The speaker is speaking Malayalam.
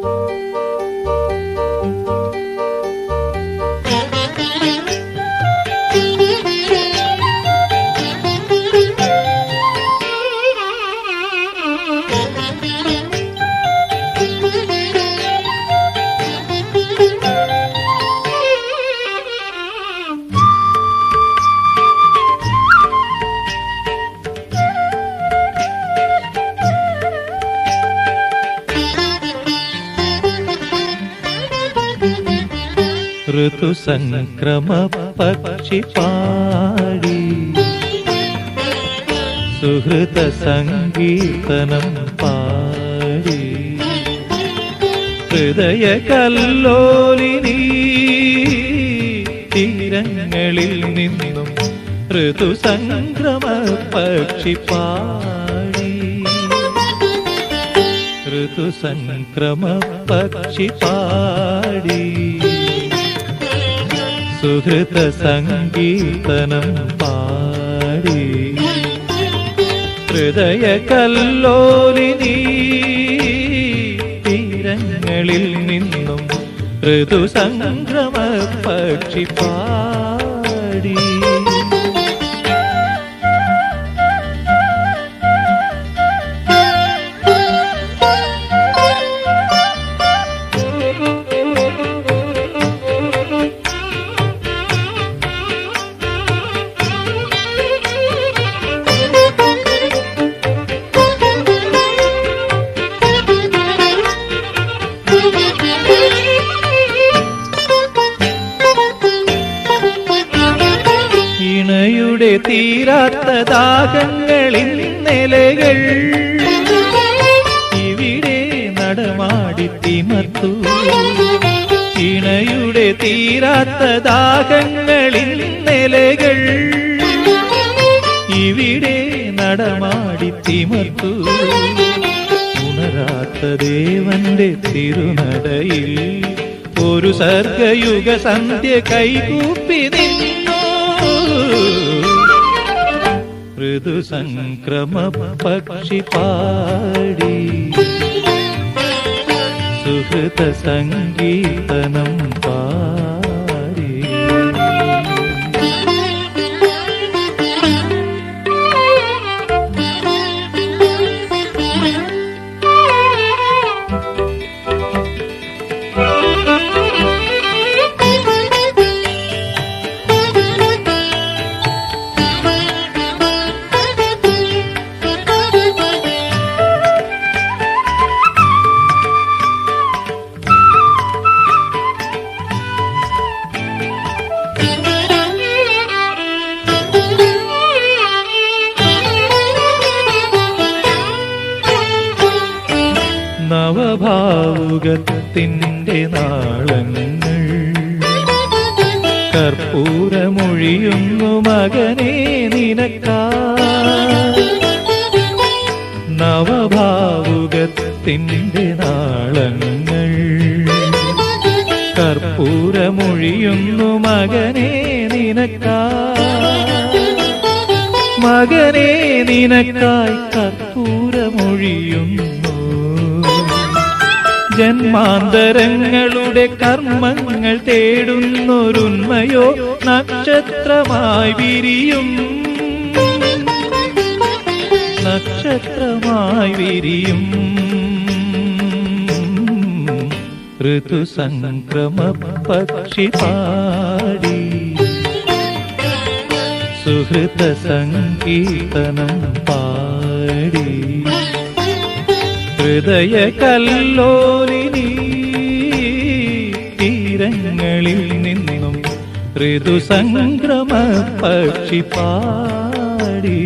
Música ഋതുസംക്രമ പക്ഷി പാടി സുഹൃത സംഗീതനം പാടി ഹൃദയ കല്ലോലിനി തീരങ്ങളിൽ നിന്നും ഋതുസംക്രമ പക്ഷി പാടി ഋതുസംക്രമ പക്ഷി പാടി സുഹൃത സംഗീതനം പാടി. ഹൃദയ കല്ലോലിനി തീരങ്ങളിൽ നിന്നും ഋതുസംക്രമ പക്ഷി പാടി. ഇണയുടെ തീരാത്ത ദാഹങ്ങളിൽ നിലകൾ ഇവിടെ നടമാടി തിമർത്തു. ഇണയുടെ തീരാത്ത ദാഹങ്ങളിൽ നിലകൾ ഇവിടെ നടമാടി തിമർത്തു. ഉണരാത്ത ദേവന്റെ തിരുനടയിൽ ഒരു സർഗയുഗ സന്ധ്യ കൈകൂപ്പി सुहृदु सङ्क्रमपशिपाडी सुहृत सङ्गीर्तनम् നവഭാവുകത്തിന്റെ നാളങ്ങൾ. കർപ്പൂരമൊഴിയുന്നു മകനെ നിനക്കാ. നവഭാവുകത്തിന്റെ നാളങ്ങൾ. കർപ്പൂരമൊഴിയുന്നു മകനെ നിനക്കാ. മകനെ നിനക്കായി കർപ്പൂരമൊഴിയുന്നു ജന്മാന്തരങ്ങളുടെ കർമ്മങ്ങൾ തേടുന്നൊരുന്മയോ നക്ഷത്രമായി വിരിയും. നക്ഷത്രമായി വിരിയും. ഋതുസംക്രമ പക്ഷി പാടി സുഹൃത സംഗീതനം പാടി. ഹൃദയ കല്ലോലിനി തീരങ്ങളിൽ നിന്നും ഋതുസംക്രമ പക്ഷി പാടി.